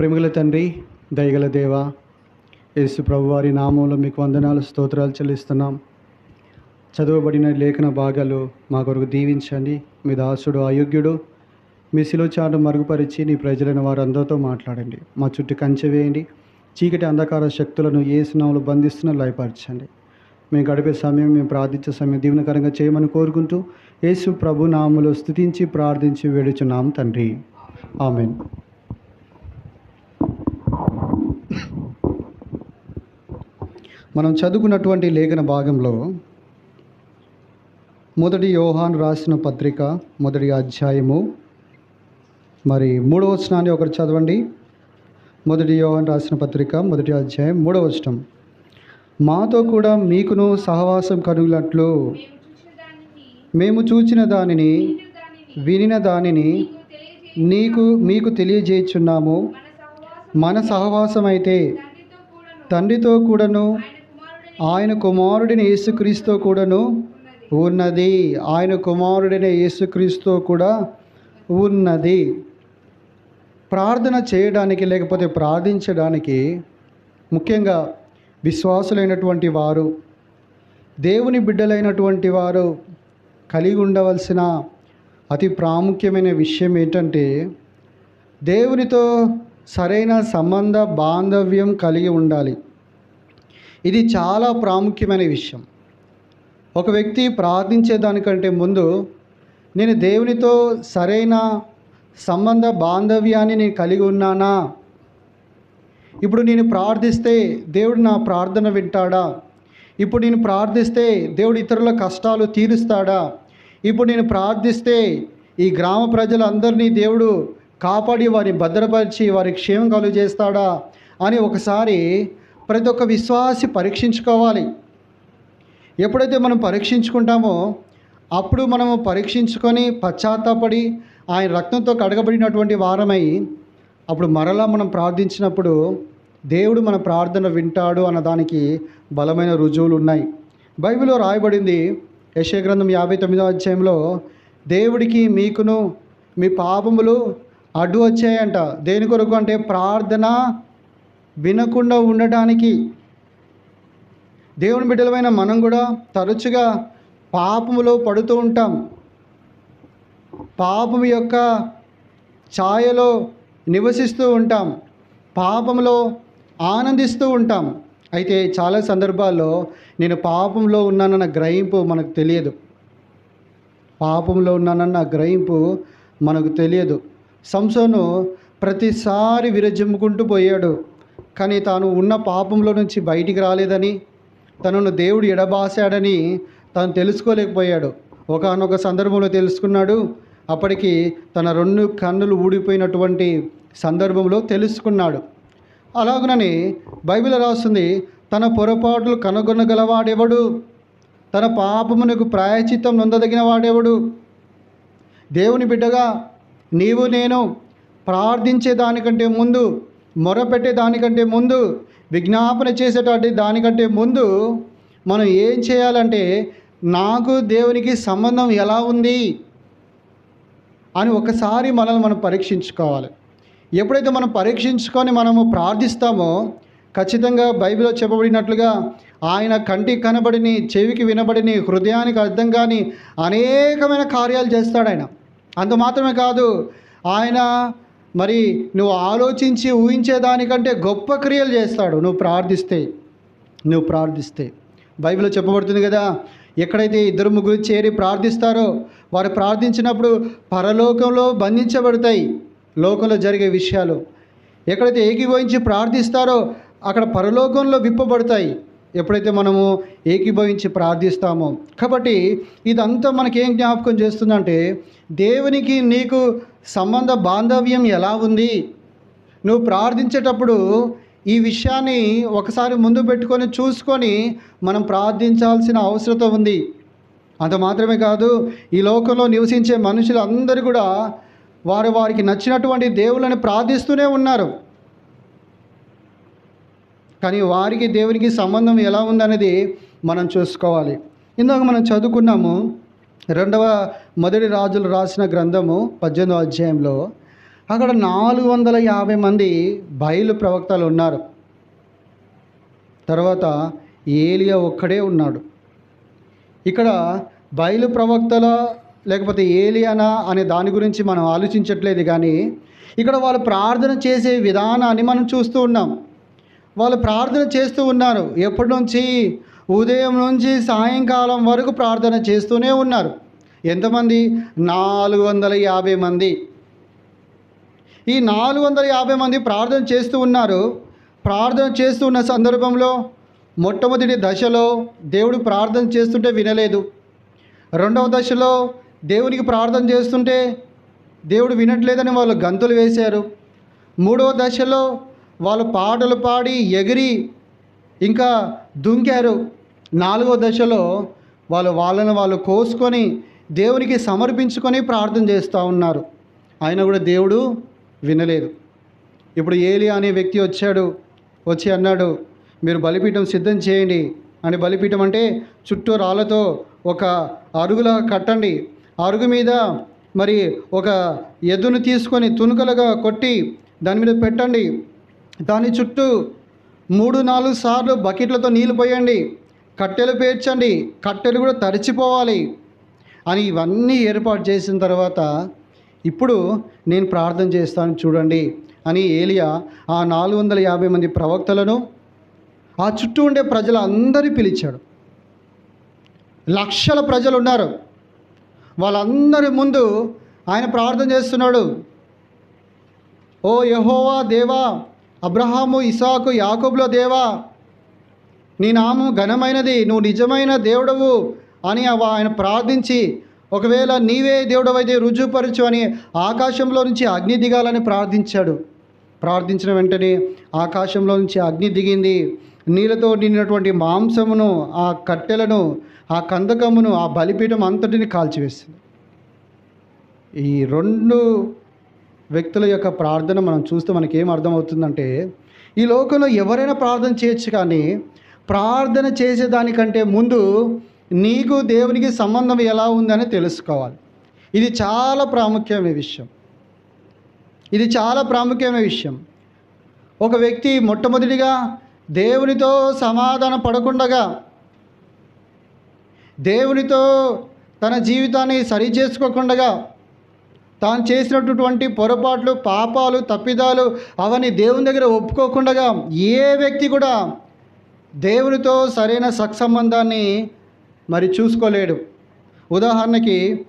ప్రేమగల తండ్రి దయగల దేవ యేసు ప్రభు వారి నామంలో మీకు వందనాలు స్తోత్రాలు చెల్లిస్తున్నాం. చదవబడిన లేఖన భాగాలు మా కొరకు దీవించండి. మీ దాసుడు అయోగ్యుడు మీ శిలోచాటు మరుగుపరిచి నీ ప్రజలైన వారందరితో మాట్లాడండి. మా చుట్టూ కంచె వేయండి. చీకటి అంధకార శక్తులను ఏ సునాములు బంధిస్తున్న లయపరచండి. మేము గడిపే సమయం మేము ప్రార్థించే సమయం దీవెనకరంగా చేయమని కోరుకుంటూ యేసు ప్రభు నామములో స్థుతించి ప్రార్థించి వేడుచున్నాం తండ్రి. ఆమెన్. మనం చదువుకున్నటువంటి లేఖన భాగంలో మొదటి యోహాన్ రాసిన పత్రిక మొదటి అధ్యాయము. మరి మూడవ వచనాన్ని ఒకరు చదవండి. మొదటి యోహాన్ రాసిన పత్రిక మొదటి అధ్యాయం మూడవ వచనం. మాతో కూడా మీకును సహవాసం కనుగినట్లు మేము చూచిన దానిని వినిన దానిని నీకు మీకు తెలియజేయుచున్నాము. మన సహవాసం అయితే తండ్రితో కూడాను ఆయన కుమారుడిని యేసుక్రీస్తు కూడాను ఉన్నది. ఆయన కుమారుడైన యేసుక్రీస్తు కూడా ఉన్నది. ప్రార్థన చేయడానికి లేకపోతే ప్రార్థించడానికి ముఖ్యంగా విశ్వాసులైనటువంటి వారు దేవుని బిడ్డలైనటువంటి వారు కలిగి ఉండవలసిన అతి ప్రాముఖ్యమైన విషయం ఏంటంటే దేవునితో సరైన సంబంధ బాంధవ్యం కలిగి ఉండాలి. ఇది చాలా ప్రాముఖ్యమైన విషయం. ఒక వ్యక్తి ప్రార్థించే దానికంటే ముందు నేను దేవునితో సరైన సంబంధ బాంధవ్యాన్ని నేను కలిగి ఉన్నానా? ఇప్పుడు నేను ప్రార్థిస్తే దేవుడు నా ప్రార్థన వింటాడా? ఇప్పుడు నేను ప్రార్థిస్తే దేవుడు ఇతరుల కష్టాలు తీరుస్తాడా? ఇప్పుడు నేను ప్రార్థిస్తే ఈ గ్రామ ప్రజలందరినీ దేవుడు కాపాడి వారిని భద్రపరిచి వారి క్షేమం కలుగు చేస్తాడా అని ఒకసారి ప్రతి ఒక్క విశ్వాసి పరీక్షించుకోవాలి. ఎప్పుడైతే మనం పరీక్షించుకుంటామో అప్పుడు మనము పరీక్షించుకొని పశ్చాత్తాపడి ఆయన రక్తంతో కడగబడినటువంటి వారమై అప్పుడు మరలా మనం ప్రార్థించినప్పుడు దేవుడు మన ప్రార్థన వింటాడు అన్న దానికి బలమైన రుజువులు ఉన్నాయి. బైబిల్లో రాయబడింది యశగ్రంథం యాభై తొమ్మిదో అధ్యాయంలో దేవుడికి మీకును మీ పాపములు అడ్డు వచ్చాయంట. దేని కొరకు అంటే ప్రార్థన వినకుండా ఉండటానికి దేవుని బిడ్డలమైన మనం కూడా తరచుగా పాపములో పడుతూ ఉంటాం. పాపము యొక్క ఛాయలో నివసిస్తూ ఉంటాం. పాపంలో ఆనందిస్తూ ఉంటాం. అయితే చాలా సందర్భాల్లో నేను పాపంలో ఉన్నానన్న గ్రహింపు మనకు తెలియదు. పాపంలో ఉన్నానన్న గ్రహింపు మనకు తెలియదు. సంసోను ప్రతిసారి విరజిమ్ముకుంటూ పోయాడు. కానీ తాను ఉన్న పాపంలో నుంచి బయటికి రాలేదని తనను దేవుడు ఎడబాసాడని తాను తెలుసుకోలేకపోయాడు. ఒకనొక సందర్భంలో తెలుసుకున్నాడు. అప్పటికి తన రెండు కన్నులు ఊడిపోయినటువంటి సందర్భంలో తెలుసుకున్నాడు. అలాగునని బైబిల్ రాస్తుంది తన పొరపాట్లు కనుగొనగలవాడెవడు? తన పాపమునకు ప్రాయచిత్తం నొందదగిన వాడెవడు? దేవుని బిడ్డగా నీవు నేను ప్రార్థించే దానికంటే ముందు మొరపెట్టే దానికంటే ముందు విజ్ఞాపన చేసేటువంటి దానికంటే ముందు మనం ఏం చేయాలంటే నాకు దేవునికి సంబంధం ఎలా ఉంది అని ఒకసారి మనల్ని మనం పరీక్షించుకోవాలి. ఎప్పుడైతే మనం పరీక్షించుకొని మనము ప్రార్థిస్తామో ఖచ్చితంగా బైబిల్లో చెప్పబడినట్లుగా ఆయన కంటికి కనబడిని చెవికి వినబడిని హృదయానికి అర్థం కాని అనేకమైన కార్యాలు చేస్తాడు ఆయన. అంత మాత్రమే కాదు ఆయన మరి నువ్వు ఆలోచించి ఊహించేదానికంటే గొప్ప క్రియలు చేస్తాడు. నువ్వు ప్రార్థిస్తే నువ్వు ప్రార్థిస్తే. బైబిల్లో చెప్పబడుతుంది కదా ఎక్కడైతే ఇద్దరు ముగ్గురు చేరి ప్రార్థిస్తారో వారు ప్రార్థించినప్పుడు పరలోకంలో బంధించబడతాయి లోకంలో జరిగే విషయాలు. ఎక్కడైతే ఏకీభవించి ప్రార్థిస్తారో అక్కడ పరలోకంలో విప్పబడతాయి. ఎప్పుడైతే మనము ఏకీభవించి ప్రార్థిస్తామో. కాబట్టి ఇదంతా మనకేం జ్ఞాపకం చేస్తుందంటే దేవునికి నీకు సంబంధ బాంధవ్యం ఎలా ఉంది? నువ్వు ప్రార్థించేటప్పుడు ఈ విషయాన్ని ఒకసారి ముందు పెట్టుకొని చూసుకొని మనం ప్రార్థించాల్సిన అవసరత ఉంది. అంత మాత్రమే కాదు ఈ లోకంలో నివసించే మనుషులు అందరూ కూడా వారు వారికి నచ్చినటువంటి దేవుళ్ళని ప్రార్థిస్తూనే ఉన్నారు. కానీ వారికి దేవునికి సంబంధం ఎలా ఉందనేది మనం చూసుకోవాలి. ఇందాక మనం చదువుకున్నాము రెండవ మొదటి రాజులు రాసిన గ్రంథము పద్దెనిమిదో అధ్యాయంలో అక్కడ నాలుగు వందల యాభై మంది బయలు ప్రవక్తలు ఉన్నారు. తర్వాత ఏలియా ఒక్కడే ఉన్నాడు. ఇక్కడ బయలు ప్రవక్తల లేకపోతే ఏలియానా అనే దాని గురించి మనం ఆలోచించట్లేదు కానీ ఇక్కడ వాళ్ళు ప్రార్థన చేసే విధానాన్ని మనం చూస్తూ ఉన్నాం. వాళ్ళు ప్రార్థన చేస్తూ ఉన్నారు. ఎప్పటి నుంచి? ఉదయం నుంచి సాయంకాలం వరకు ప్రార్థన చేస్తూనే ఉన్నారు. ఎంతమంది? నాలుగు వందల యాభై మంది. ఈ నాలుగు వందల యాభై మంది ప్రార్థన చేస్తూ ఉన్నారు. ప్రార్థన చేస్తూ ఉన్న సందర్భంలో మొట్టమొదటి దశలో దేవుడు ప్రార్థన చేస్తుంటే వినలేదు. రెండవ దశలో దేవునికి ప్రార్థన చేస్తుంటే దేవుడు వినట్లేదని వాళ్ళు గంతులు వేశారు. మూడవ దశలో వాళ్ళు పాటలు పాడి ఎగిరి ఇంకా దుంకారు. నాలుగో దశలో వాళ్ళు వాళ్ళని వాళ్ళు కోసుకొని దేవునికి సమర్పించుకొని ప్రార్థన చేస్తూ ఉన్నారు. ఆయన కూడా దేవుడు వినలేదు. ఇప్పుడు ఏలి అనే వ్యక్తి వచ్చాడు. వచ్చి అన్నాడు మీరు బలిపీఠం సిద్ధం చేయండి. అని బలిపీఠం అంటే చుట్టూ రాళ్ళతో ఒక అరుగులా కట్టండి. అరుగు మీద మరి ఒక ఎద్దును తీసుకొని తునుకలుగా కొట్టి దాని మీద పెట్టండి. దాని చుట్టూ మూడు నాలుగు సార్లు బకెట్లతో నీళ్ళు పోయండి. కట్టెలు పేర్చండి కట్టెలు కూడా తడిచిపోవాలి అని ఇవన్నీ ఏర్పాటు చేసిన తర్వాత ఇప్పుడు నేను ప్రార్థన చేస్తాను చూడండి అని ఏలియా ఆ నాలుగు వందల యాభై మంది ప్రవక్తలను ఆ చుట్టూ ఉండే ప్రజలందరి పిలిచాడు. లక్షల ప్రజలు ఉన్నారు. వాళ్ళందరి ముందు ఆయన ప్రార్థన చేస్తున్నాడు. ఓ యహోవా దేవా అబ్రహాము ఇసాకు యాకోబుల దేవా నీ నామం ఘనమైనది నువ్వు నిజమైన దేవుడవు అని అవ- ఆయన ప్రార్థించి ఒకవేళ నీవే దేవుడవైతే రుజువుపరచు అని ఆకాశంలో నుంచి అగ్ని దిగాలని ప్రార్థించాడు. ప్రార్థించిన వెంటనే ఆకాశంలో నుంచి అగ్ని దిగింది. నీళ్ళతో నిండినటువంటి మాంసమును ఆ కట్టెలను ఆ కందకమును ఆ బలిపీఠం అంతటిని కాల్చివేస్తుంది ఈ రెండు వ్యక్తుల యొక్క ప్రార్థన మనం చూస్తే మనకేం అర్థమవుతుందంటే ఈ లోకంలో ఎవరైనా ప్రార్థన చేయొచ్చు కానీ ప్రార్థన చేసేదానికంటే ముందు నీకు దేవునికి సంబంధం ఎలా ఉందని తెలుసుకోవాలి. ఇది చాలా ప్రాముఖ్యమైన విషయం. ఇది చాలా ప్రాముఖ్యమైన విషయం. ఒక వ్యక్తి మొట్టమొదటిగా దేవునితో సమాధానం పడకుండగా దేవునితో తన జీవితాన్ని సరి చేసుకోకుండా తాను చేసినటువంటి పొరపాట్లు పాపాలు తప్పిదాలు అవన్నీ దేవుని దగ్గర ఒప్పుకోకుండా ఏ వ్యక్తి కూడా దేవునితో సరైన సత్సంబంధాన్ని మరి చూసుకోలేడు. ఉదాహరణకి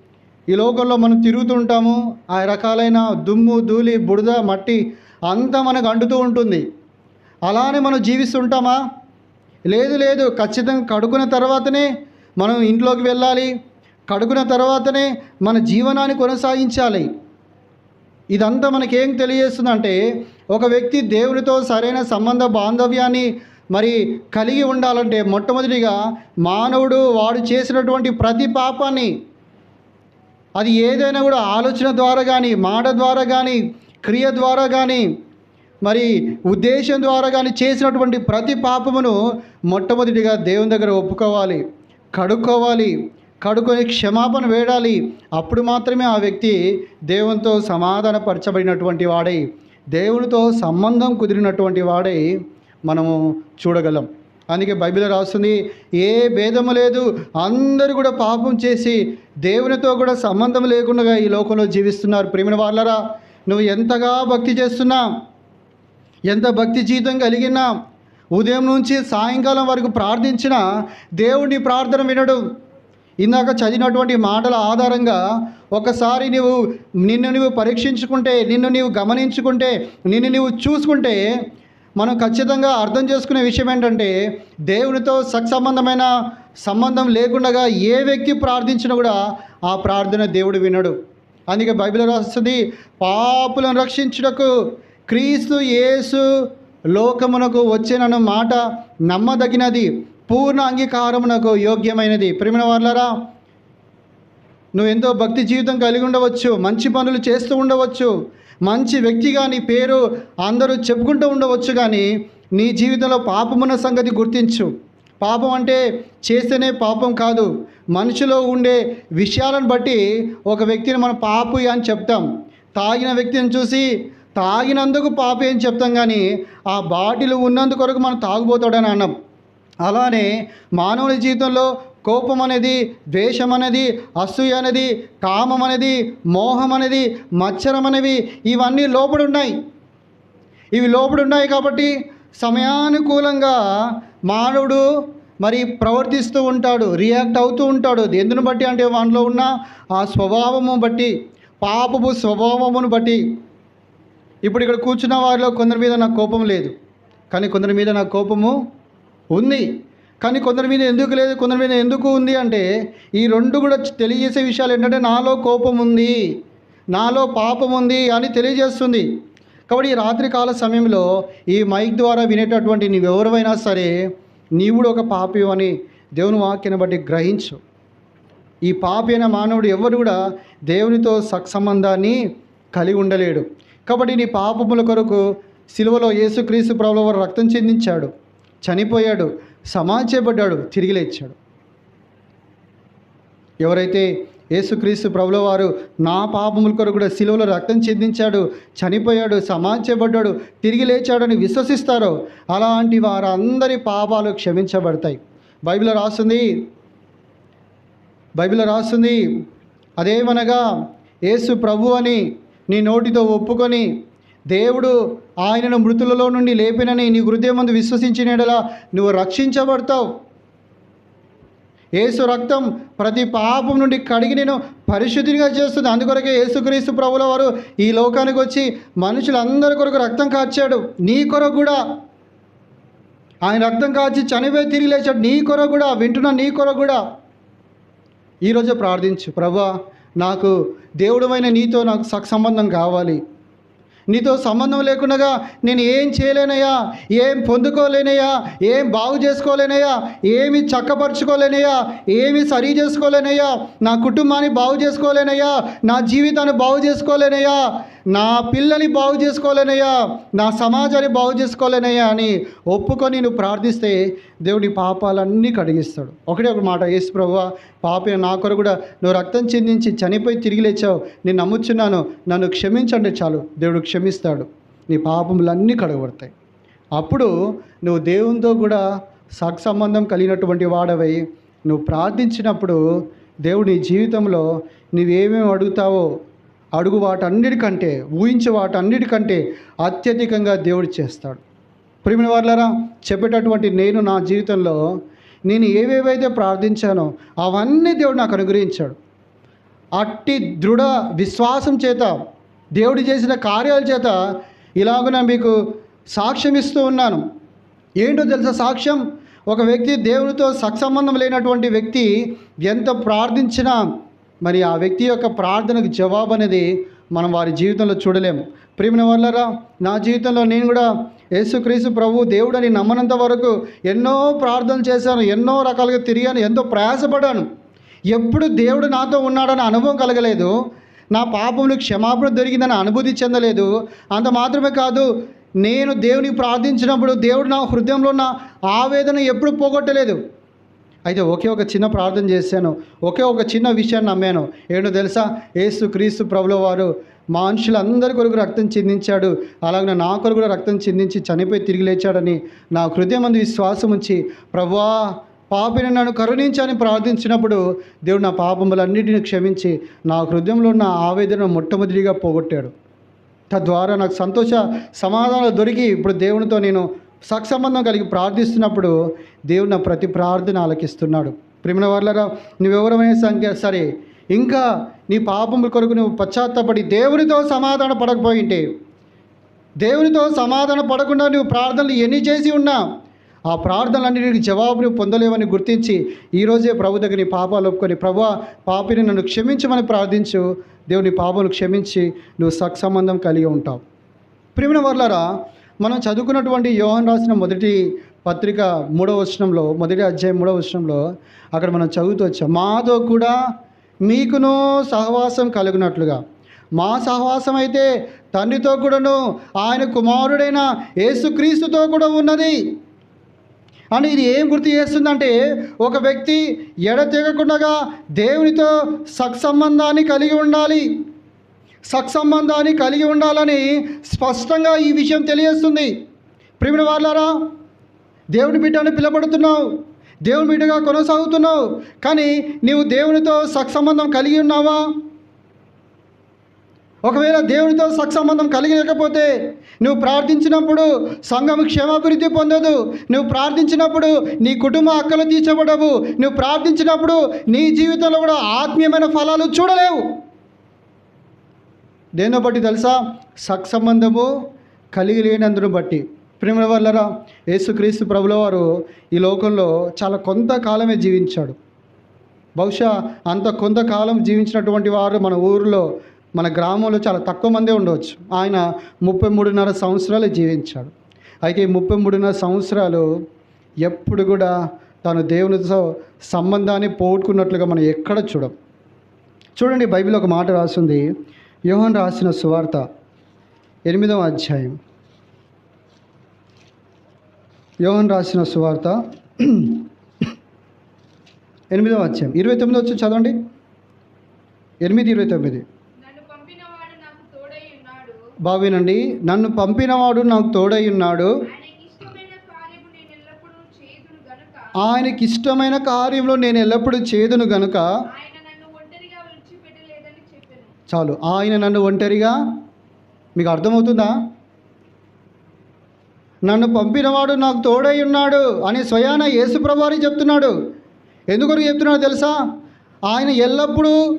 ఈ లోకంలో మనం తిరుగుతుంటాము ఆ రకాలైన దుమ్ము ధూళి బురద మట్టి అంతా మనకు అంటుతూ ఉంటుంది. అలానే మనం జీవిస్తుంటామా లేదు లేదు. ఖచ్చితంగా కడుకున్న తర్వాతనే మనం ఇంట్లోకి వెళ్ళాలి. కడుకున్న తర్వాతనే మన జీవనాన్ని కొనసాగించాలి. ఇదంతా మనకేం తెలియజేస్తుందంటే ఒక వ్యక్తి దేవునితో సరైన సంబంధ బాంధవ్యాన్ని మరి కలిగి ఉండాలంటే మొట్టమొదటిగా మానవుడు వాడు చేసినటువంటి ప్రతి పాపాన్ని అది ఏదైనా కూడా ఆలోచన ద్వారా కానీ మాట ద్వారా కానీ క్రియ ద్వారా కానీ మరి ఉద్దేశం ద్వారా కానీ చేసినటువంటి ప్రతి పాపమును మొట్టమొదటిగా దేవుని దగ్గర ఒప్పుకోవాలి కడుక్కోవాలి కడుక్కొని క్షమాపణ వేడాలి. అప్పుడు మాత్రమే ఆ వ్యక్తి దేవునితో సమాధానపరచబడినటువంటి వాడై దేవునితో సంబంధం కుదిరినటువంటి వాడై మనము చూడగలం. అందుకే బైబిల్ రాస్తుంది ఏ భేదము లేదు అందరూ కూడా పాపం చేసి దేవునితో కూడా సంబంధం లేకుండా ఈ లోకంలో జీవిస్తున్నారు. ప్రేమిన వాళ్ళరా నువ్వు ఎంతగా భక్తి చేస్తున్నా ఎంత భక్తి జీవితం కలిగినా ఉదయం నుంచి సాయంకాలం వరకు ప్రార్థించినా దేవుడి ప్రార్థన వినడు. ఇందాక చదివినటువంటి మాటల ఆధారంగా ఒకసారి నువ్వు నిన్ను నువ్వు పరీక్షించుకుంటే నిన్ను నీవు గమనించుకుంటే నిన్ను నువ్వు చూసుకుంటే మనం ఖచ్చితంగా అర్థం చేసుకునే విషయం ఏంటంటే దేవునితో సత్సంబంధమైన సంబంధం లేకుండా ఏ వ్యక్తి ప్రార్థించినా కూడా ఆ ప్రార్థన దేవుడు వినడు. అందుకే బైబిల్ రాస్తుంది పాపులను రక్షించుటకు క్రీస్తు యేసు లోకమునకు వచ్చినను మాట నమ్మదగినది పూర్ణ అంగీకారమునకు యోగ్యమైనది. ప్రేమిన వాళ్ళరా నువ్వు ఎంతో భక్తి జీవితం కలిగి ఉండవచ్చు మంచి పనులు చేస్తూ ఉండవచ్చు మంచి వ్యక్తిగా నీ పేరు అందరూ చెప్పుకుంటూ ఉండవచ్చు కానీ నీ జీవితంలో పాపమున్న సంగతి గుర్తించు. పాపం అంటే చేస్తేనే పాపం కాదు. మనిషిలో ఉండే విషయాలను బట్టి ఒక వ్యక్తిని మనం పాపు అని చెప్తాం. తాగిన వ్యక్తిని చూసి తాగినందుకు పాపి అని చెప్తాం కానీ ఆ బాటిల్ ఉన్నందుకు కొరకు మనం తాగుబోతాడని అన్నాం. అలానే మానవుని జీవితంలో కోపం అనేది ద్వేషం అనేది అసూయ అనేది కామం అనేది మోహం అనేది మచ్చరం అనేవి ఇవన్నీ లోపడి ఉన్నాయి ఇవి లోపడి ఉన్నాయి కాబట్టి సమయానుకూలంగా మానవుడు మరి ప్రవర్తిస్తూ ఉంటాడు రియాక్ట్ అవుతూ ఉంటాడు. ఎందును బట్టి అంటే వానిలో ఉన్న ఆ స్వభావము బట్టి పాపపు స్వభావమును బట్టి. ఇప్పుడు ఇక్కడ కూర్చున్న వారిలో కొందరి మీద నాకు కోపం లేదు. కానీ కొందరి మీద నాకు కోపము ఉంది. కానీ కొందరి మీద ఎందుకు లేదు కొందరి మీద ఎందుకు ఉంది అంటే ఈ రెండు కూడా తెలియజేసే విషయాలు ఏంటంటే నాలో కోపం ఉంది నాలో పాపం ఉంది అని తెలియజేస్తుంది. కాబట్టి ఈ రాత్రికాల సమయంలో ఈ మైక్ ద్వారా వినేటటువంటి నీవు ఎవరైనా సరే నీవు కూడా ఒక పాపి అని దేవుని వాక్యను బట్టి గ్రహించు. ఈ పాపి అయిన మానవుడు ఎవరు కూడా దేవునితో సత్సంబంధాన్ని కలిగి ఉండలేడు. కాబట్టి నీ పాపముల కొరకు సిలువలో యేసుక్రీస్తు ప్రభుల వారు రక్తం చెందించాడు చనిపోయాడు సమాజపడ్డాడు తిరిగి లేచాడు. ఎవరైతే యేసుక్రీస్తు ప్రభుల వారు నా పాపముల కొరకు కూడా శిలువలో రక్తం చెందించాడు చనిపోయాడు సమాజపడ్డాడు తిరిగి లేచాడని విశ్వసిస్తారో అలాంటి వారందరి పాపాలు క్షమించబడతాయి. బైబిల్ రాస్తుంది బైబిల్ రాస్తుంది అదేమనగా యేసు ప్రభు అని నీ నోటితో ఒప్పుకొని దేవుడు ఆయనను మృతులలో నుండి లేపినని నీ హృదయమందు విశ్వసించినలా నువ్వు రక్షించబడతావు. ఏసు రక్తం ప్రతి పాపం నుండి కడిగి నేను పరిశుద్ధిగా చేస్తుంది. అందుకొరకే యేసుక్రీస్తు ప్రభుల వారు ఈ లోకానికి వచ్చి మనుషులందరి కొరకు రక్తం కాచాడు. నీ కొరకు కూడా. ఆయన రక్తం కాచి చనిపోయి తిరిగి లేచాడు. నీ కొరకు కూడా. వింటున్న నీ కొరకు కూడా. ఈరోజు ప్రార్థించు. ప్రభా నాకు దేవుడమైన నీతో నాకు సక్ సంబంధం కావాలి. నీతో సంబంధం లేకుండా నేను ఏం చేయలేనయ్యా? ఏం పొందుకోలేనయ్యా? ఏం బాగు చేసుకోలేనయ్యా? ఏమి చక్కపరుచుకోలేనయ్యా? ఏమి సరి చేసుకోలేనయ్యా? నా కుటుంబాన్ని బాగు చేసుకోలేనయ్యా? నా జీవితాన్ని బాగు చేసుకోలేనయ్యా? నా పిల్లని బాగు చేసుకోలేనయ్యా? నా సమాజాన్ని బాగు చేసుకోలేనయ్యా అని ఒప్పుకొని నువ్వు ప్రార్థిస్తే దేవుడి పాపాలన్నీ కడిగిస్తాడు. ఒకటే ఒక మాట యేసు ప్రభు పాప నా కొరకు కూడా నువ్వు రక్తం చెందించి చనిపోయి తిరిగి లేచావు. నేను నమ్ముచున్నాను. నన్ను క్షమించండి చాలు. దేవుడు క్షమిస్తాడు. నీ పాపములన్నీ కడగబడతాయి. అప్పుడు నువ్వు దేవునితో కూడా సత్సంబంధం కలిగినటువంటి వాడవై నువ్వు ప్రార్థించినప్పుడు దేవుడి జీవితంలో నువ్వేమేమి అడుగుతావో అడుగు వాటన్నిటికంటే ఊహించే వాటన్నిటికంటే అత్యధికంగా దేవుడు చేస్తాడు. ప్రిమిన వాళ్ళరా చెప్పేటటువంటి నేను నా జీవితంలో నేను ఏవేవైతే ప్రార్థించానో అవన్నీ దేవుడు నాకు అనుగ్రహించాడు. అట్టి దృఢ విశ్వాసం చేత దేవుడు చేసిన కార్యాల చేత ఇలాగున మీకు సాక్ష్యం ఇస్తూ ఉన్నాను. ఏంటో తెలుసా సాక్ష్యం? ఒక వ్యక్తి దేవునితో సత్సంబంధం లేనటువంటి వ్యక్తి ఎంత ప్రార్థించినా మరి ఆ వ్యక్తి యొక్క ప్రార్థనకు జవాబు అనేది మనం వారి జీవితంలో చూడలేము. ప్రేమిన వల్లరా నా జీవితంలో నేను కూడా యేసుక్రీస్తు ప్రభు దేవుడని నమ్మనంత వరకు ఎన్నో ప్రార్థన చేశాను ఎన్నో రకాలుగా తిరిగాను ఎంతో ప్రయాసపడాను ఎప్పుడు దేవుడు నాతో ఉన్నాడని అనుభవం కలగలేదు. నా పాపములు క్షమాపణ దొరికిందని అనుభూతి చెందలేదు. అంత మాత్రమే కాదు నేను దేవునికి ప్రార్థించినప్పుడు దేవుడు నా హృదయంలో ఉన్న ఆవేదన ఎప్పుడు పోగొట్టలేదు. అయితే ఒకే ఒక చిన్న ప్రార్థన చేశాను ఒకే ఒక చిన్న విషయాన్ని నమ్మాను. ఏంటో తెలుసా? ఏసు క్రీస్తు ప్రభుల వారు మనుషులందరి కొరకు రక్తం చిందించాడు. అలాగే నా కొరకు కూడా రక్తం చిందించి చనిపోయి తిరిగి లేచాడని నా హృదయం అందు విశ్వాసం ఉంచి ప్రభువా పాపిని నన్ను కరుణించని ప్రార్థించినప్పుడు దేవుడు నా పాపములన్నిటిని క్షమించి నా హృదయంలో ఉన్న ఆవేదన మొట్టమొదటిగా పోగొట్టాడు. తద్వారా నాకు సంతోష సమాధానాలు దొరికి ఇప్పుడు దేవునితో నేను సత్సంబంధం కలిగి ప్రార్థిస్తున్నప్పుడు దేవుడు నా ప్రతి ప్రార్థన ఆలకిస్తున్నాడు. ప్రేమ వాళ్ళరా నువ్వెవరమైన సంఖ్య సరే ఇంకా నీ పాపముల కొరకు నువ్వు పశ్చాత్తపడి దేవునితో సమాధాన పడకపోయింటే దేవునితో సమాధాన పడకుండా నువ్వు ప్రార్థనలు ఎన్ని చేసి ఉన్నా ఆ ప్రార్థనలన్నిటికి జవాబు నువ్వు పొందలేవని గుర్తించి ఈరోజే ప్రభు దగ్గర నీ పాపాలు ఒప్పుకొని ప్రభు పాపిని నన్ను క్షమించమని ప్రార్థించు. దేవుని పాపను క్షమించి నువ్వు సత్సంబంధం కలిగి ఉంటావు. ప్రేమిన వర్లరా మనం చదువుకున్నటువంటి యోహన్ రాసిన మొదటి పత్రిక మూడవ వచనంలో మొదటి అధ్యాయం మూడవ వచనంలో అక్కడ మనం చదువుతూ వచ్చాం మాతో కూడా మీకును సహవాసం కలుగునట్లుగా. మా సహవాసం అయితే తండ్రితో కూడాను ఆయన కుమారుడైన యేసుక్రీస్తుతో కూడా ఉన్నది. అని ఇది ఏం గుర్తు చేస్తుందంటే ఒక వ్యక్తి ఎడతెగకుండా దేవునితో సత్సంబంధాన్ని కలిగి ఉండాలి. సత్సంబంధాన్ని కలిగి ఉండాలని స్పష్టంగా ఈ విషయం తెలియజేస్తుంది. ప్రిమిడి వాళ్ళారా దేవుని బిడ్డని పిలబడుతున్నావు దేవుని బిడ్డగా కొనసాగుతున్నావు. కానీ నీవు దేవునితో సత్సంబంధం కలిగి ఉన్నావా? ఒకవేళ దేవునితో సత్సంబంధం కలిగి లేకపోతే నువ్వు ప్రార్థించినప్పుడు సంఘం క్షేమాభివృద్ధి పొందదు. నువ్వు ప్రార్థించినప్పుడు నీ కుటుంబ హక్కులు తీర్చబడవు. నువ్వు ప్రార్థించినప్పుడు నీ జీవితంలో కూడా ఆత్మీయమైన ఫలాలు చూడలేవు. దేన్నో బట్టి తెలుసా? సత్సంబంధము కలిగి లేనందును బట్టి. ప్రేమల వల్లరా యేసుక్రీస్తు ప్రభుల వారు ఈ లోకంలో చాలా కొంతకాలమే జీవించాడు. బహుశా అంత కొంతకాలం జీవించినటువంటి వారు మన ఊరిలో మన గ్రామంలో చాలా తక్కువ మందే ఉండవచ్చు. ఆయన ముప్పై మూడున్నర సంవత్సరాలు జీవించాడు. అయితే ఈ ముప్పై మూడున్నర సంవత్సరాలు ఎప్పుడు కూడా తాను దేవునితో సంబంధాన్ని పోగొట్టుకున్నట్లుగా మనం ఎక్కడ చూడం. చూడండి బైబిల్ ఒక మాట రాసింది. యోహన్ రాసిన సువార్త ఎనిమిదవ అధ్యాయం. యోహన్ రాసిన సువార్త. ఎనిమిదవ అధ్యాయం. ఇరవై తొమ్మిది వచ్చి చదవండి. ఎనిమిది ఇరవై తొమ్మిది. బావినండి నన్ను పంపినవాడు నాకు తోడై ఉన్నాడు. ఆయనకి ఇష్టమైన కార్యంలో నేను ఎల్లప్పుడూ చేదును గనుక. చాలు. ఆయన నన్ను ఒంటరిగా? మీకు అర్థమవుతుందా? నన్ను పంపినవాడు నాకు తోడై ఉన్నాడు అని స్వయాన యేసుప్రభారి చెప్తున్నాడు. ఎందుకొరకు చెప్తున్నాడు తెలుసా? ఆయన ఎల్లప్పుడూ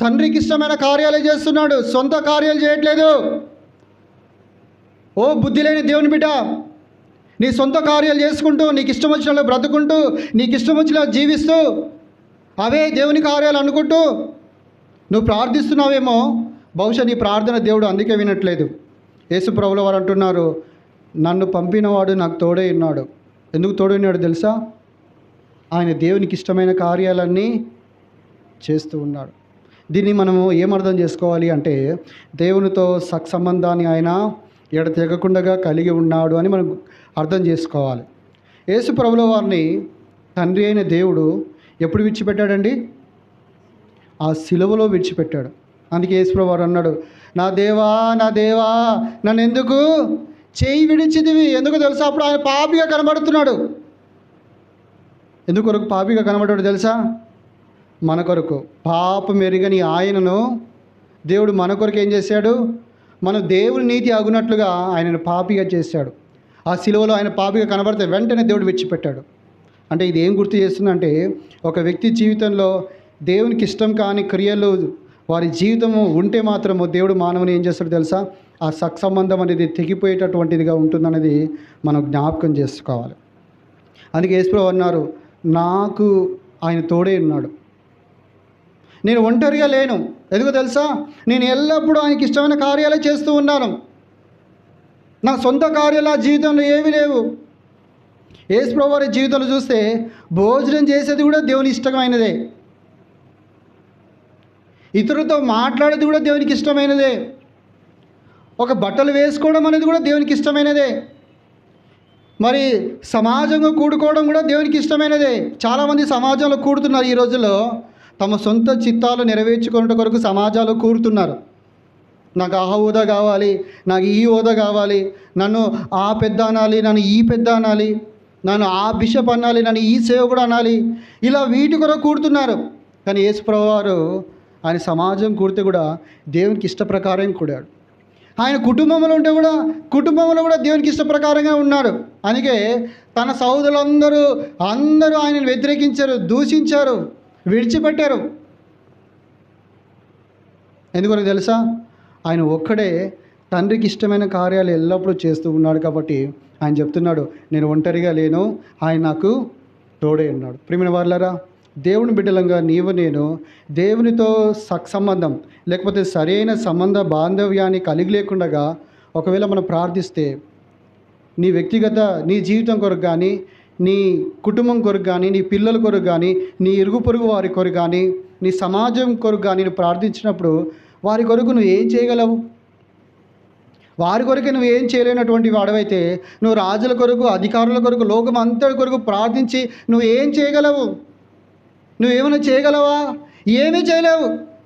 తండ్రికి ఇష్టమైన కార్యాలు చేస్తున్నాడు. సొంత కార్యాలు చేయట్లేదు. ఓ బుద్ధి లేని దేవుని బిడ్డ నీ సొంత కార్యాలు చేసుకుంటూ నీకు ఇష్టం వచ్చినట్లు బ్రతుకుంటూ నీకు ఇష్టం వచ్చిన జీవిస్తూ అవే దేవుని కార్యాలు అనుకుంటూ నువ్వు ప్రార్థిస్తున్నావేమో. బహుశా నీ ప్రార్థన దేవుడు అందుకే వినట్లేదు. యేసుప్రభుల వారు అంటున్నారు నన్ను పంపినవాడు నాకు తోడే ఉన్నాడు. ఎందుకు తోడే ఉన్నాడు తెలుసా? ఆయన దేవునికి ఇష్టమైన కార్యాలన్నీ చేస్తూ ఉన్నాడు. దీన్ని మనము ఏమర్థం చేసుకోవాలి అంటే దేవునితో సత్సంబంధాన్ని ఆయన ఎడతెగకుండా కలిగి ఉన్నాడు అని మనం అర్థం చేసుకోవాలి. యేసు ప్రభుల వారిని తండ్రి అయిన దేవుడు ఎప్పుడు విడిచిపెట్టాడండి? ఆ సిలువలో విడిచిపెట్టాడు. అందుకే యేసుప్రభు వారు అన్నాడు నా దేవా నా దేవా నన్ను ఎందుకు చేయి విడిచిదివి ఎందుకు తెలుసా? అప్పుడు ఆయన పాపిగా కనబడుతున్నాడు. ఎందుకు కొరకు పాపిగా కనబడ్డాడు తెలుసా? మన కొరకు. పాపం ఎరుగని ఆయనను దేవుడు మన కొరకు ఏం చేశాడు? మన దేవుని నీతి అగునట్లుగా ఆయనను పాపిగా చేశాడు. ఆ సిలువలో ఆయన పాపిగా కనబడితే వెంటనే దేవుడు విడిచిపెట్టాడు. అంటే ఇది ఏం గుర్తు చేస్తుందంటే ఒక వ్యక్తి జీవితంలో దేవునికి ఇష్టం కాని క్రియలు వారి జీవితము ఉంటే మాత్రము దేవుడు మానవుని ఏం చేస్తాడు తెలుసా? ఆ సత్సంబంధం అనేది తెగిపోయేటటువంటిదిగా ఉంటుందనేది మనం జ్ఞాపకం చేసుకోవాలి. అందుకే యేసుప్రభు అన్నారు నాకు ఆయన తోడే ఉన్నాడు. నేను ఒంటరిగా లేను. ఎందుకు తెలుసా? నేను ఎల్లప్పుడూ ఆయనకి ఇష్టమైన కార్యాలే చేస్తూ ఉన్నాను. నా సొంత కార్యాలు నా జీవితంలో ఏమీ లేవు. యేసుప్రభు వారి జీవితంలో చూస్తే భోజనం చేసేది కూడా దేవుని ఇష్టమైనదే. ఇతరులతో మాట్లాడేది కూడా దేవునికి ఇష్టమైనదే. ఒక బట్టలు వేసుకోవడం అనేది కూడా దేవునికి ఇష్టమైనదే. మరి సమాజంగా కూడుకోవడం కూడా దేవునికి ఇష్టమైనదే. చాలామంది సమాజంలో కూడుతున్నారు ఈ రోజుల్లో. తమ సొంత చిత్తాలు నెరవేర్చుకునే కొరకు సమాజాలు కూరుతున్నారు నాకు ఆ హోదా కావాలి నాకు ఈ హోదా కావాలి నన్ను ఆ పెద్ద అనాలి నన్ను ఈ పెద్ద అనాలి నన్ను ఆ బిషప్ అనాలి నన్ను ఈ సేవకుడు అనాలి. ఇలా వీటి కొరకు కూడుతున్నారు. కానీ యేసుప్రభు వారు ఆయన సమాజం కూడితే కూడా దేవునికి ఇష్ట ప్రకారం కూడాడు. ఆయన కుటుంబంలో ఉంటే కూడా కుటుంబంలో కూడా దేవునికి ఇష్టప్రకారంగా ఉన్నాడు. అందుకే తన సహోదరులందరూ అందరూ ఆయనను వ్యతిరేకించారు దూషించారు విడిచిపెట్టారు. ఎందుకని తెలుసా? ఆయన ఒక్కడే తండ్రికి ఇష్టమైన కార్యాలు ఎల్లప్పుడూ చేస్తూ ఉన్నాడు కాబట్టి ఆయన చెప్తున్నాడు నేను ఒంటరిగా లేను. ఆయన నాకు తోడే ఉన్నాడు. ప్రిమిన వాళ్ళరా దేవుని బిడ్డలంగా నీవు నేను దేవునితో సత్సంబంధం లేకపోతే సరైన సంబంధ బాంధవ్యాన్ని కలిగి లేకుండా ఒకవేళ మనం ప్రార్థిస్తే నీ వ్యక్తిగత నీ జీవితం కొరకు కానీ నీ కుటుంబం కొరకు కానీ నీ పిల్లల కొరకు కానీ నీ ఇరుగు పొరుగు వారి కొరకు కానీ నీ సమాజం కొరకు కానీ నువ్వు ప్రార్థించినప్పుడు వారి కొరకు నువ్వు ఏం చేయగలవు? వారి కొరకు నువ్వు ఏం చేయలేనటువంటి వాడవైతే నువ్వు రాజుల కొరకు అధికారుల కొరకు లోకం అంతటి కొరకు ప్రార్థించి నువ్వు ఏం చేయగలవు? నువ్వేమైనా చేయగలవా? ఏమీ చేయలేవు.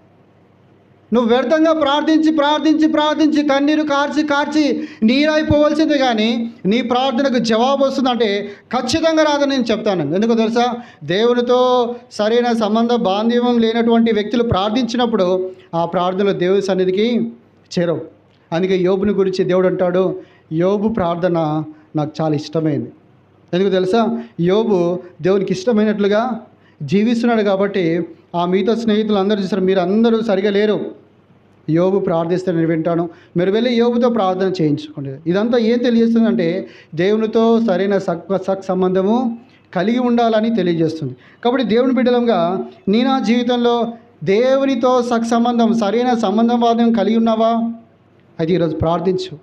నువ్వు వ్యర్థంగా ప్రార్థించి ప్రార్థించి ప్రార్థించి కన్నీరు కార్చి కార్చి నీరైపోవలసింది కానీ నీ ప్రార్థనకు జవాబు వస్తుందంటే ఖచ్చితంగా రాదని నేను చెప్తాను. ఎందుకు తెలుసా? దేవునితో సరైన సంబంధ బాంధవ్యం లేనటువంటి వ్యక్తులు ప్రార్థించినప్పుడు ఆ ప్రార్థనలు దేవుని సన్నిధికి చేరవు. అందుకే యోబుని గురించి దేవుడు అంటాడు యోబు ప్రార్థన నాకు చాలా ఇష్టమైంది. ఎందుకు తెలుసా? యోబు దేవునికి ఇష్టమైనట్లుగా జీవిస్తున్నాడు కాబట్టి ఆ మిగతా స్నేహితులు అందరూ చూస్తారు. మీరు అందరూ సరిగా లేరు. యోగు ప్రార్థిస్తే నేను వింటాను. మీరు వెళ్ళి యోగుతో ప్రార్థన చేయించుకోండి. ఇదంతా ఏం తెలియజేస్తుందంటే దేవునితో సరైన సక్ సక్ సంబంధము కలిగి ఉండాలని తెలియజేస్తుంది. కాబట్టి దేవుని బిడ్డలంగా నీ నా జీవితంలో దేవునితో సక్ సంబంధం సరైన సంబంధం వాదం కలిగి ఉన్నావా? అయితే ఈరోజు ప్రార్థించు.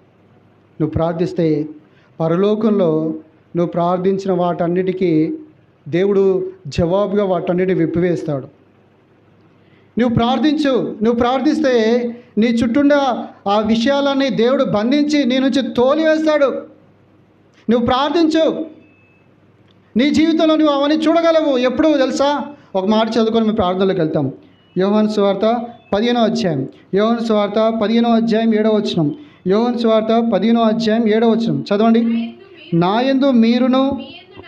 నువ్వు ప్రార్థిస్తే పరలోకంలో నువ్వు ప్రార్థించిన వాటన్నిటికీ దేవుడు జవాబుగా వాటన్నిటి విప్పివేస్తాడు. నువ్వు ప్రార్థించు నువ్వు ప్రార్థిస్తే నీ చుట్టూండ ఆ విషయాలన్నీ దేవుడు బంధించి నీ నుంచి తోలివేస్తాడు. నువ్వు ప్రార్థించు. నీ జీవితంలో నువ్వు అవన్నీ చూడగలవు. ఎప్పుడు తెలుసా? ఒక మాట చదువుకొని మేము ప్రార్థనలోకి వెళ్తాం. యోహన్ స్వార్త పదిహేనో అధ్యాయం. యోహన్ స్వార్త పదిహేనో అధ్యాయం ఏడవ వచ్చినం యోహన్ స్వార్త పదిహేనో అధ్యాయం ఏడవ వచ్చినం చదవండి. నాయందు మీరును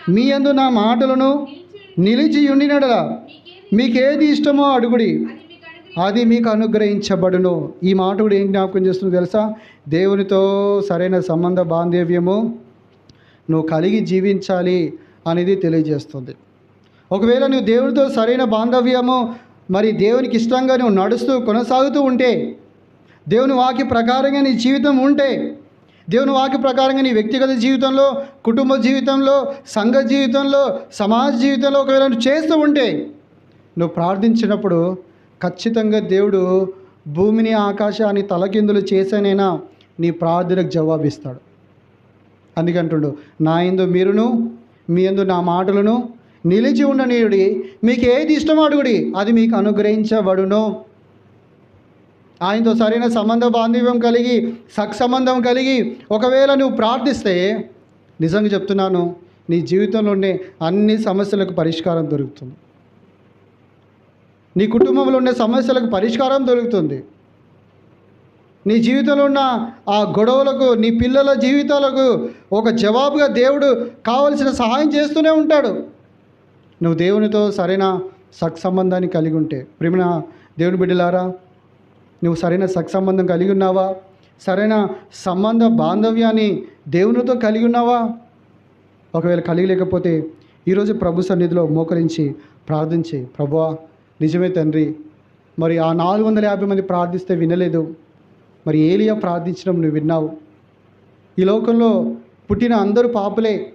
మీ యందు నా మాటలను నిలిచి ఉండినడలా. మీకేది ఇష్టమో అడుగుడి. అది మీకు అనుగ్రహించబడును. ఈ మాట కూడా ఏం జ్ఞాపకం చేస్తుందో తెలుసా? దేవునితో సరైన సంబంధ బాంధవ్యము నువ్వు కలిగి జీవించాలి అనేది తెలియజేస్తుంది. ఒకవేళ నువ్వు దేవునితో సరైన బాంధవ్యము మరి దేవునికి ఇష్టంగా నువ్వు నడుస్తూ కొనసాగుతూ ఉంటే దేవుని వాక్య ప్రకారంగా నీ జీవితం ఉంటే దేవుని వాక్య ప్రకారంగా నీ వ్యక్తిగత జీవితంలో కుటుంబ జీవితంలో సంఘ జీవితంలో సమాజ జీవితంలో ఒకవేళ నువ్వు చేస్తూ ఉంటే నువ్వు ప్రార్థించినప్పుడు ఖచ్చితంగా దేవుడు భూమిని ఆకాశాన్ని తలకిందులు చేసేనైనా నీ ప్రార్థనకు జవాబిస్తాడు. అందుకంటుండు నా ఎందు మీరును మీ ఎందు నా మాటలను నిలిచి ఉండనీయుడి మీకు ఏది ఇష్టమో అడుగుడి అది మీకు అనుగ్రహించబడును. ఆయనతో సరైన సంబంధ బాంధవ్యం కలిగి సత్సంబంధం కలిగి ఒకవేళ నువ్వు ప్రార్థిస్తే నిజంగా చెప్తున్నాను నీ జీవితంలో ఉండే అన్ని సమస్యలకు పరిష్కారం దొరుకుతుంది. నీ కుటుంబంలో ఉండే సమస్యలకు పరిష్కారం దొరుకుతుంది. నీ జీవితంలో ఉన్న ఆ గొడవలకు నీ పిల్లల జీవితాలకు ఒక జవాబుగా దేవుడు కావలసిన సహాయం చేస్తూనే ఉంటాడు. నువ్వు దేవునితో సరైన సత్సంబంధాన్ని కలిగి ఉంటే ప్రిమిన దేవుని బిడ్డలారా నువ్వు సరైన సత్సంబంధం కలిగి ఉన్నావా? సరైన సంబంధ బాంధవ్యాన్ని దేవునితో కలిగి ఉన్నావా? ఒకవేళ కలిగి లేకపోతే ఈరోజు ప్రభు సన్నిధిలో మోకరించి ప్రార్థించి ప్రభువా నిజమే తండ్రి. మరి ఆ నాలుగు వందల యాభై మంది ప్రార్థిస్తే వినలేదు. మరి ఏలియా ప్రార్థించడం నువ్వు విన్నావు. ఈ లోకంలో పుట్టిన అందరూ పాపులే.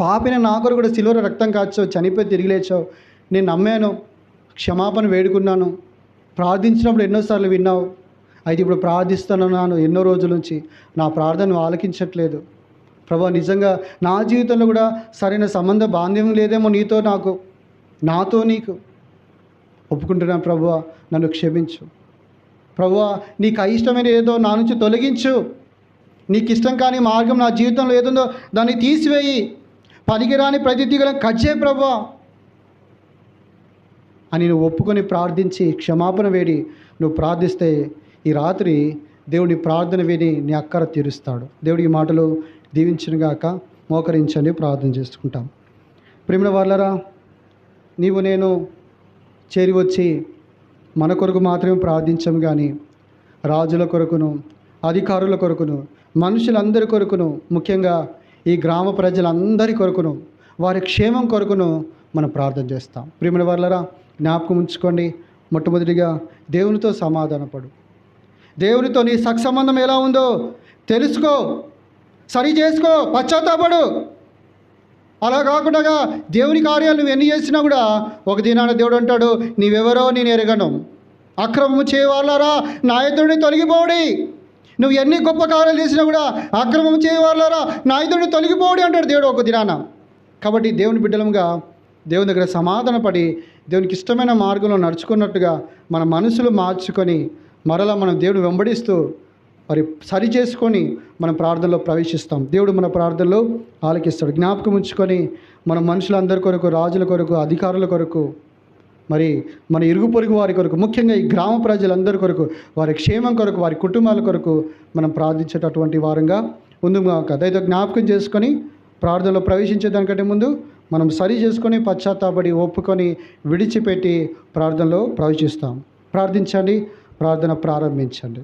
పాపిన నా కొరకు కూడా సిలువర రక్తం కాచో చనిపోయి తిరిగి లేచావు నేను నమ్మాను క్షమాపణ వేడుకున్నాను. ప్రార్థించినప్పుడు ఎన్నోసార్లు విన్నావు. అయితే ఇప్పుడు ప్రార్థిస్తున్నాను ఎన్నో రోజుల నుంచి. నా ప్రార్థన ఆలకించట్లేదు. ప్రభా నిజంగా నా జీవితంలో కూడా సరైన సంబంధ బాంధ్యం లేదేమో నీతో నాకు. నాతో నీకు. ఒప్పుకుంటున్నాను ప్రభు నన్ను క్షమించు. ప్రభు నీకు అయిష్టమైన ఏదో నా నుంచి తొలగించు. నీకు ఇష్టం కాని మార్గం నా జీవితంలో ఏదుందో దాన్ని తీసివేయి. పనికిరాని ప్రతి దిగులను కట్ చేయి అని నువ్వు ఒప్పుకొని ప్రార్థించి క్షమాపణ వేడి నువ్వు ప్రార్థిస్తే ఈ రాత్రి దేవుని ప్రార్థన విని నీ అక్కర తీరుస్తాడు. దేవుడి ఈ మాటలు దీవించినగాక మోకరించండి ప్రార్థన చేసుకుంటాం. ప్రేమిన వాళ్ళరా నీవు నేను చేరి వచ్చి మన కొరకు మాత్రమే ప్రార్థించం కానీ రాజుల కొరకును అధికారుల కొరకును మనుషులందరి కొరకును ముఖ్యంగా ఈ గ్రామ ప్రజలందరి కొరకును వారి క్షేమం కొరకును మనం ప్రార్థన చేస్తాం. ప్రియమైన వాళ్ళరా జ్ఞాపకం ఉంచుకోండి. మొట్టమొదటిగా దేవునితో సమాధానపడు. దేవునితో నీ సత్సంబంధం ఎలా ఉందో తెలుసుకో. సరి చేసుకో. పశ్చాత్తాపడు. అలా కాకుండా దేవుని కార్యాలు నువ్వు ఎన్ని చేసినా కూడా ఒక దినాన దేవుడు అంటాడు నీవెవరో నేను ఎరగను. అక్రమము చేయవాళ్ళారా నాయకుడిని తొలగిపోడి. నువ్వు ఎన్ని గొప్ప కార్యాలు చేసినా కూడా అక్రమం చేయవాళ్ళారా నాయకుడిని తొలగిపోడి అంటాడు దేవుడు ఒక దినాన. కాబట్టి దేవుని బిడ్డలంగా దేవుని దగ్గర సమాధానపడి దేవునికి ఇష్టమైన మార్గంలో నడుచుకున్నట్టుగా మన మనసులు మార్చుకొని మరలా మనం దేవుడు వెంబడిస్తూ మరి సరి చేసుకొని మన ప్రార్థనలో ప్రవేశిస్తాం. దేవుడు మన ప్రార్థనలో ఆలకిస్తాడు. జ్ఞాపకం ఉంచుకొని మన మనుషులందరి కొరకు రాజుల కొరకు అధికారుల కొరకు మరి మన ఇరుగు పొరుగు వారి కొరకు ముఖ్యంగా ఈ గ్రామ ప్రజలందరి కొరకు వారి క్షేమం కొరకు వారి కుటుంబాల కొరకు మనం ప్రార్థించేటటువంటి వారంగా ముందుగా దయతో జ్ఞాపకం చేసుకొని ప్రార్థనలో ప్రవేశించేదానికంటే ముందు మనం సరి చేసుకొని పశ్చాత్తాపడి ఒప్పుకొని విడిచిపెట్టి ప్రార్థనలో ప్రవేశిస్తాం. ప్రార్థించండి. ప్రార్థన ప్రారంభించండి.